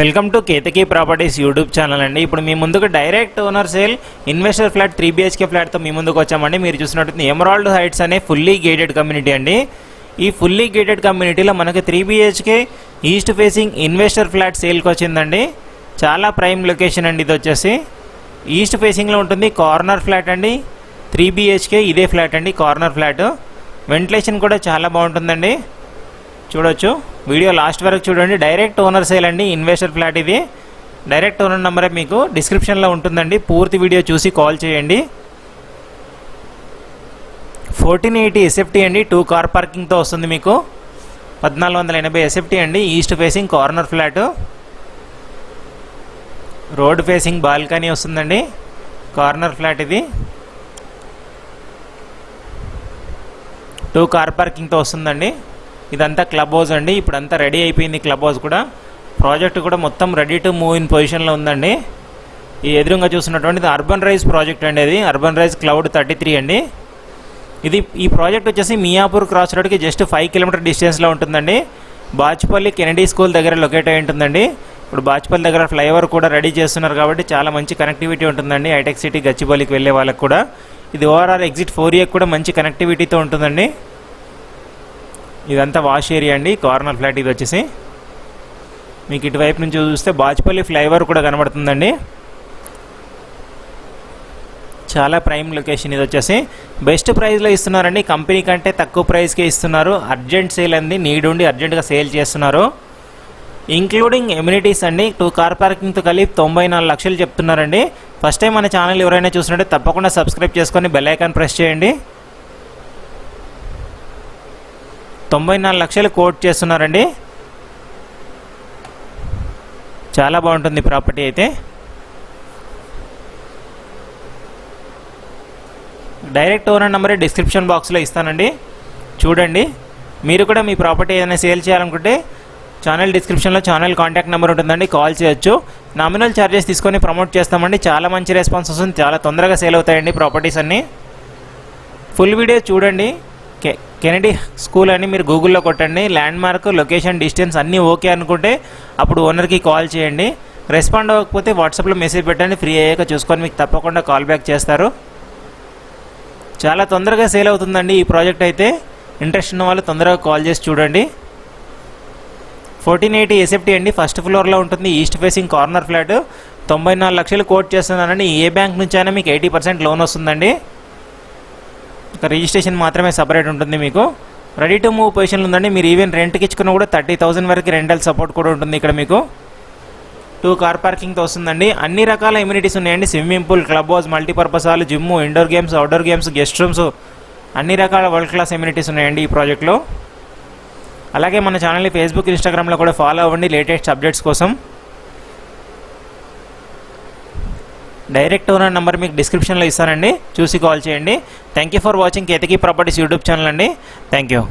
Welcome to Ketaki properties YouTube channel అండి. ఇప్పుడు మీ ముందుకు direct owner sale investor flat three BHK ఫ్లాట్తో మీ ముందుకు వచ్చామండి. మీరు చూసినట్టు ఎమరాల్డ్ హైట్స్ అనే ఫుల్లీ గేటెడ్ కమ్యూనిటీ అండి. ఈ ఫుల్లీ గేటెడ్ కమ్యూనిటీలో మనకి three BHK east facing investor flat సేల్కి వచ్చిందండి. చాలా ప్రైమ్ లొకేషన్ అండి ఇది వచ్చేసి. ఈస్ట్ ఫేసింగ్లో ఉంటుంది కార్నర్ ఫ్లాట్ అండి. త్రీ బిహెచ్కే ఇదే ఫ్లాట్ అండి కార్నర్ ఫ్లాట్ వెంటిలేషన్ కూడా చాలా బాగుంటుందండి. చూడొచ్చు. వీడియో లాస్ట్ వరకు చూడండి. డైరెక్ట్ ఓనర్ సేల్ అండి. ఇన్వెస్టర్ ఫ్లాట్ ఇది. డైరెక్ట్ ఓనర్ నెంబరే మీకు డిస్క్రిప్షన్లో ఉంటుందండి. పూర్తి వీడియో చూసి కాల్ చేయండి. ఫోర్టీన్ ఎయిటీ ఎస్ఎఫ్టీ అండి. టూ కార్ పార్కింగ్తో వస్తుంది మీకు. పద్నాలుగు వందల ఎనభై ఎస్ఎఫ్టీ అండి. East facing corner flat road facing balcony వస్తుందండి. కార్నర్ ఫ్లాట్ ఇది. టూ కార్ పార్కింగ్తో వస్తుందండి. ఇదంతా క్లబ్ హౌస్ అండి. ఇప్పుడంతా రెడీ అయిపోయింది క్లబ్ హౌస్ కూడా. ప్రాజెక్ట్ కూడా మొత్తం రెడీ టు మూవ్ ఇన్ పొజిషన్లో ఉందండి. ఈ ఎదురుగా చూసినటువంటిది అర్బన్ రైజ్ ప్రాజెక్ట్ అండి అది urban rise cloud thirty three అండి. ఇది ఈ ప్రాజెక్ట్ వచ్చేసి మియాపూర్ క్రాస్ రోడ్కి జస్ట్ ఫైవ్ కిలోమీటర్ డిస్టెన్స్లో ఉంటుందండి. బాచ్పల్లి కెనడీ స్కూల్ దగ్గర లొకేట్ అయి ఉంటుందండి. ఇప్పుడు బాచ్పల్లి దగ్గర ఫ్లైఓవర్ కూడా రెడీ చేస్తున్నారు కాబట్టి చాలా మంచి కనెక్టివిటీ ఉంటుందండి. హైటెక్ సిటీ గచ్చిపల్లికి వెళ్ళే వాళ్ళకి కూడా. ఇది ఓవరాల్ ఎగ్జిట్ ఫోర్ ఇయర్ కూడా మంచి కనెక్టివిటీతో ఉంటుందండి. ఇదంతా వాష్ ఏరియా అండి కార్నర్ ఫ్లాట్ ఇది వచ్చేసి. మీకు ఇటువైపు నుంచి చూస్తే బాచ్పల్లి ఫ్లైఓవర్ కూడా కనబడుతుందండి. చాలా ప్రైమ్ లొకేషన్ ఇది వచ్చేసి. బెస్ట్ ప్రైస్లో ఇస్తున్నారండి కంపెనీ కంటే తక్కువ ప్రైస్కే ఇస్తున్నారు. అర్జెంట్ సేల్ అండి నీడ్ ఉండి అర్జెంట్గా సేల్ చేస్తున్నారు. ఇంక్లూడింగ్ ఎమ్యూనిటీస్ అండి టూ కార్ పార్కింగ్తో కలిపి తొంభై నాలుగు లక్షలు చెప్తున్నారండి. ఫస్ట్ టైం మన ఛానల్ ఎవరైనా చూసినట్టే తప్పకుండా సబ్స్క్రైబ్ చేసుకొని బెల్ ఐకాన్ ప్రెస్ చేయండి. తొంభై నాలుగు లక్షలు కోట్ చేస్తున్నారండి. చాలా బాగుంటుంది ప్రాపర్టీ అయితే. డైరెక్ట్ ఓనర్ నెంబర్ డిస్క్రిప్షన్ బాక్స్లో ఇస్తానండి. చూడండి. మీరు కూడా మీ ప్రాపర్టీ ఏదైనా సేల్ చేయాలనుకుంటే ఛానల్ డిస్క్రిప్షన్లో ఛానల్ కాంటాక్ట్ నెంబర్ ఉంటుందండి కాల్ చేయొచ్చు. నామినల్ ఛార్జెస్ తీసుకొని ప్రమోట్ చేస్తామండి. చాలా మంచి రెస్పాన్స్ వస్తుంది. చాలా తొందరగా సేల్ అవుతాయండి ప్రాపర్టీస్ అన్నీ. ఫుల్ వీడియో చూడండి. కెనడీ స్కూల్ అని మీరు గూగుల్లో కొట్టండి. ల్యాండ్ మార్క్ లొకేషన్ డిస్టెన్స్ అన్నీ ఓకే అనుకుంటే అప్పుడు ఓనర్కి కాల్ చేయండి. రెస్పాండ్ అవ్వకపోతే వాట్సాప్లో మెసేజ్ పెట్టండి. ఫ్రీ అయ్యాక చూసుకొని మీకు తప్పకుండా కాల్ బ్యాక్ చేస్తారు. చాలా తొందరగా సేల్ అవుతుందండి ఈ ప్రాజెక్ట్ అయితే. ఇంట్రెస్ట్ ఉన్న వాళ్ళు తొందరగా కాల్ చేసి చూడండి. ఫోర్టీన్ ఎయిటీ ఎస్ఎఫ్టీ అండి. ఫస్ట్ ఫ్లోర్లో ఉంటుంది. East facing corner flat. తొంభై నాలుగు లక్షలు కోట్ చేస్తున్నానండి. ఏ బ్యాంక్ నుంచి అయినా మీకు ఎయిటీ పర్సెంట్ లోన్ వస్తుందండి. ఇక రిజిస్ట్రేషన్ మాత్రమే సపరేట్ ఉంటుంది మీకు. రెడీ టు మూవ్ పొజిషన్లు ఉందండి. మీరు ఈవెన్ రెంట్కి ఇచ్చుకున్న కూడా థర్టీ థౌసండ్ వరకు రెంటల్ సపోర్ట్ కూడా ఉంటుంది ఇక్కడ మీకు. టూ కార్ పార్కింగ్తో వస్తుందండి. అన్ని రకాల ఇమ్యూనిటీస్ ఉన్నాయండి. Swimming pool club house multipurpose hall gym indoor games outdoor games guest rooms అన్ని రకాల వరల్డ్ క్లాస్ ఇమ్యూనిటీస్ ఉన్నాయండి ఈ ప్రాజెక్ట్లో అలాగే మన ఛానల్ని ఫేస్బుక్ ఇన్స్టాగ్రామ్లో కూడా ఫాలో అవ్వండి. లేటెస్ట్ అప్డేట్స్ కోసం. డైరెక్ట్ ఓనర్ నెంబర్ మీకు డిస్క్రిప్షన్లో ఇస్తానండి. చూసి కాల్ చేయండి. Thank you for watching Ketaki properties YouTube channel అండి. Thank you